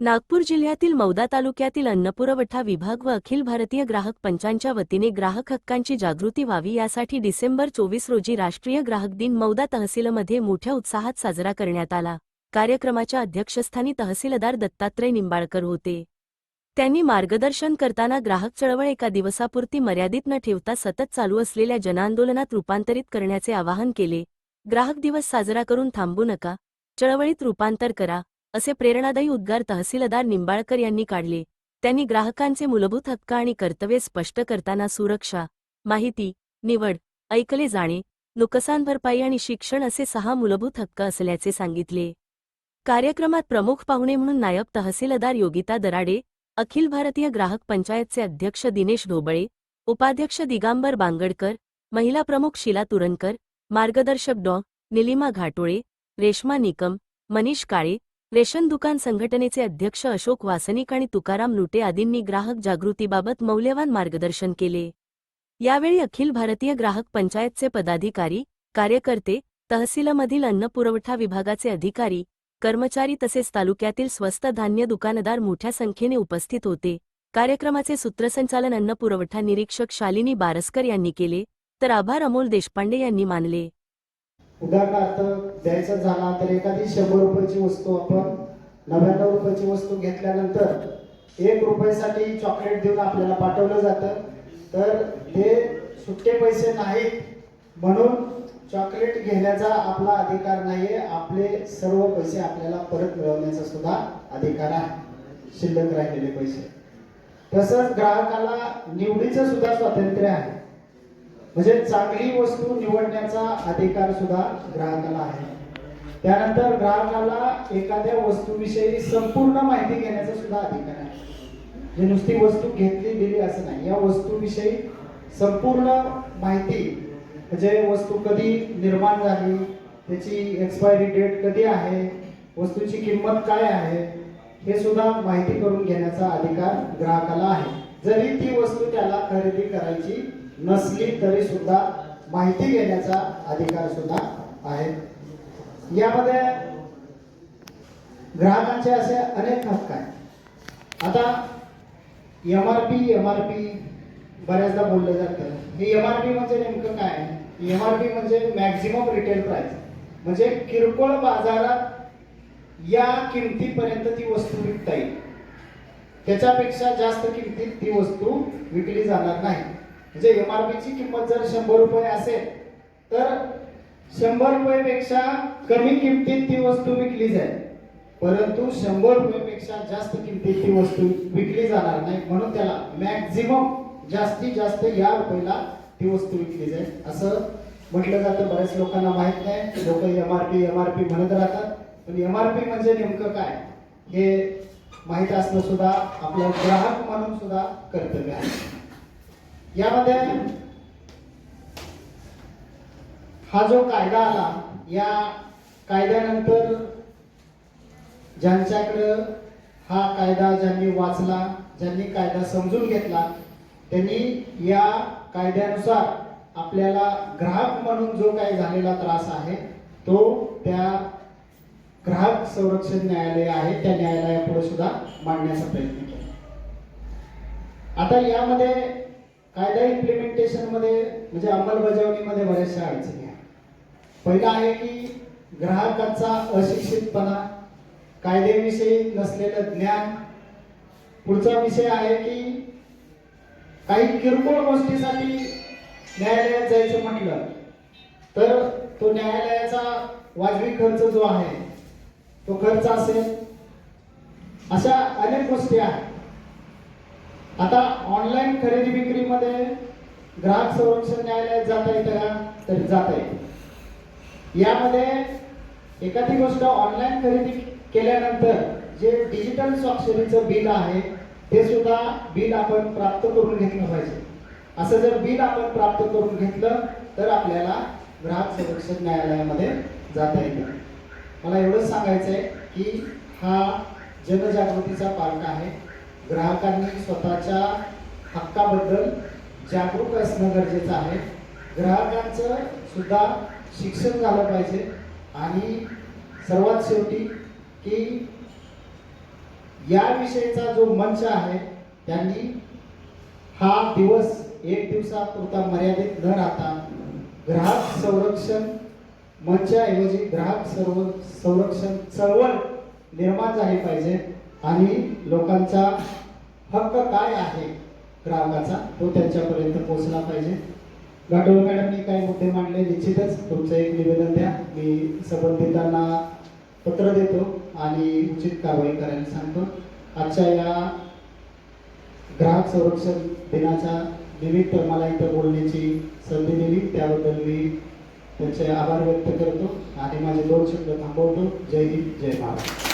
नागपूर जिल्ह्यातील मौदा तालुक्यातील अन्नपुरवठा विभाग व अखिल भारतीय ग्राहक पंचांच्या वतीने ग्राहक हक्कांची जागृती व्हावी यासाठी डिसेंबर चोवीस रोजी राष्ट्रीय ग्राहक दिन मौदा तहसीलमध्ये मोठ्या उत्साहात साजरा करण्यात आला. कार्यक्रमाच्या अध्यक्षस्थानी तहसीलदार दत्तात्रय निंबाळकर होते. त्यांनी मार्गदर्शन करताना ग्राहक चळवळ एका दिवसापुरती मर्यादित न ठेवता सतत चालू असलेल्या जनआंदोलनात रूपांतरित करण्याचे आवाहन केले. ग्राहक दिवस साजरा करून थांबू नका. चळवळीत रूपांतर करा. असे प्रेरणादायी उद्गार तहसीलदार निंबाळकर यांनी काढले. त्यांनी ग्राहकांचे मूलभूत हक्क आणि कर्तव्ये स्पष्ट करताना सुरक्षा माहिती निवड ऐकले जाणे नुकसान भरपाई आणि शिक्षण असे सहा मूलभूत हक्क असल्याचे सांगितले. कार्यक्रमात प्रमुख पाहुणे म्हणून नायब तहसीलदार योगिता दराडे अखिल भारतीय ग्राहक पंचायतचे अध्यक्ष दिनेश ढोबळे उपाध्यक्ष दिगांबर बांगडकर महिला प्रमुख शिला तुरनकर मार्गदर्शक डॉ. निलिमा घाटोळे रेश्मा निकम मनीष काळे रेशन दुकान संघटनेचे अध्यक्ष अशोक वासनिक आणि तुकाराम लुटे आदींनी ग्राहक जागृतीबाबत मौल्यवान मार्गदर्शन केले. यावेळी अखिल भारतीय ग्राहक पंचायतचे पदाधिकारी कार्यकर्ते तहसीलमधील अन्न पुरवठा विभागाचे अधिकारी कर्मचारी तसेच तालुक्यातील स्वस्त धान्य दुकानदार मोठ्या संख्येने उपस्थित होते. कार्यक्रमाचे सूत्रसंचालन अन्न पुरवठा निरीक्षक शालिनी बारस्कर यांनी केले तर आभार अमोल देशपांडे यांनी मानले. उदाहरणार्थ द्यायचा झाला तर एखादी शंभर रुपयाची वस्तू आपण नव्याण्णव रुपयाची वस्तू घेतल्यानंतर एक रुपयासाठी चॉकलेट देऊन आपल्याला पाठवलं जातं. तर ते सुट्टे पैसे नाहीत म्हणून चॉकलेट घेण्याचा आपला अधिकार नाहीये. आपले सर्व पैसे आपल्याला परत मिळवण्याचा सुद्धा अधिकार आहे. शिल्लक राहिलेले पैसे. तसंच ग्राहकाला निवडीचं सुद्धा स्वातंत्र्य आहे. म्हणजे चांगली वस्तू निवडण्याचा अधिकार सुद्धा ग्राहकाला आहे. त्यानंतर ग्राहकाला एखाद्या वस्तूविषयी संपूर्ण माहिती घेण्याचा सुद्धा अधिकार आहे. म्हणजे नुसती वस्तू घेतली दिली असं नाही. या वस्तूविषयी संपूर्ण माहिती म्हणजे वस्तू कधी निर्माण झाली त्याची एक्सपायरी डेट कधी आहे वस्तूची किंमत काय आहे हे सुद्धा माहिती करून घेण्याचा अधिकार ग्राहकाला आहे. जरी ती वस्तू त्याला खरेदी करायची नसली तरी सुद्धा माहिती घेण्याचा अधिकार सुद्धा आहे. यामध्ये ग्राहकांचे असे अनेक हक्क आहेत. आता M R P M R P बऱ्याचदा बोललं जातं. हे एम आर पी म्हणजे नेमकं काय? एम आर पी म्हणजे मॅक्झिमम रिटेल प्राईस म्हणजे किरकोळ बाजारात या किमतीपर्यंत ती वस्तू विकता येईल. त्याच्यापेक्षा जास्त किमतीत ती वस्तू विकली जाणार नाही. म्हणजे एम आर पीची किंमत जर शंभर रुपये असेल तर शंभर रुपयेपेक्षा कमी किमतीत ती वस्तू विकली जाईल. परंतु शंभर रुपयेपेक्षा जास्त किमतीत ती वस्तू विकली जाणार नाही. म्हणून त्याला मॅक्झिमम जास्तीत जास्त या रुपयाला ती वस्तू विकली जाईल. असं म्हटलं जातं. बऱ्याच लोकांना माहीत नाही. लोक M R P M R P म्हणत राहतात. पण एम आर पी म्हणजे नेमकं काय? हे माहीत असणं सुद्धा आपलं ग्राहक म्हणून सुद्धा कर्तव्य आहे. यामध्ये हा जो कायदा आला या कायद्यानंतर ज्यांच्याकडं हा कायदा ज्यांनी वाचला ज्यांनी कायदा समजून घेतला त्यांनी या कायद्यानुसार आपल्याला ग्राहक म्हणून जो काही झालेला त्रास आहे तो त्या ग्राहक संरक्षण न्यायालय आहे त्या न्यायालयापुढे सुद्धा मांडण्याचा प्रयत्न केला. आता यामध्ये कायदा इम्प्लिमेंटेशनमध्ये म्हणजे अंमलबजावणीमध्ये बऱ्याचशा अडचणी आहेत. पहिला आहे की ग्राहकांचा अशिक्षितपणा कायद्याविषयी नसलेलं ज्ञान. पुढचा विषय आहे की काही किरकोळ गोष्टीसाठी न्यायालयात जायचं म्हटलं तर तो न्यायालयाचा वाजवी खर्च जो आहे तो खर्च असेल. अशा अनेक गोष्टी आहेत. आता ऑनलाईन खरेदी विक्रीमध्ये ग्राहक संरक्षण न्यायालयात जाता येतं का? तर जाता येतं. यामध्ये एखादी गोष्ट ऑनलाईन खरेदी केल्यानंतर जे डिजिटल स्वाक्षरीचं बिल आहे ते सुद्धा बिल आपण प्राप्त करून घेतलं पाहिजे. असं जर बिल आपण प्राप्त करून घेतलं तर आपल्याला ग्राहक संरक्षण न्यायालयामध्ये जाता येतं. मला एवढंच सांगायचं आहे की हा जनजागृतीचा पार्ट आहे. ग्राहकांनी स्वतःच्या हक्काबद्दल जागरूक असणं गरजेचं आहे. ग्राहकांचं सुद्धा शिक्षण झालं पाहिजे. आणि सर्वात शेवटी की याविषयीचा जो मंच आहे त्यांनी हा दिवस एक दिवसापुरता मर्यादित न राहता ग्राहक संरक्षण मंचाऐवजी ग्राहक सर्व संरक्षण चळवळ निर्माण झाली पाहिजे. आणि लोकांचा हक्क काय आहे ग्राहकाचा तो त्यांच्यापर्यंत पोहोचला पाहिजे. गाठोळ मॅडमनी काही मुद्दे मांडले निश्चितच तुमचं एक निवेदन द्या. मी संबंधितांना पत्र देतो आणि उचित कारवाई करायला सांगतो. आजच्या या ग्राहक संरक्षण दिनाच्या निमित्त मला इथं बोलण्याची संधी दिली. त्याबद्दल मी त्यांचे आभार व्यक्त करतो आणि माझे दोन शब्द थांबवतो. जय हिंद जय महाराष्ट्र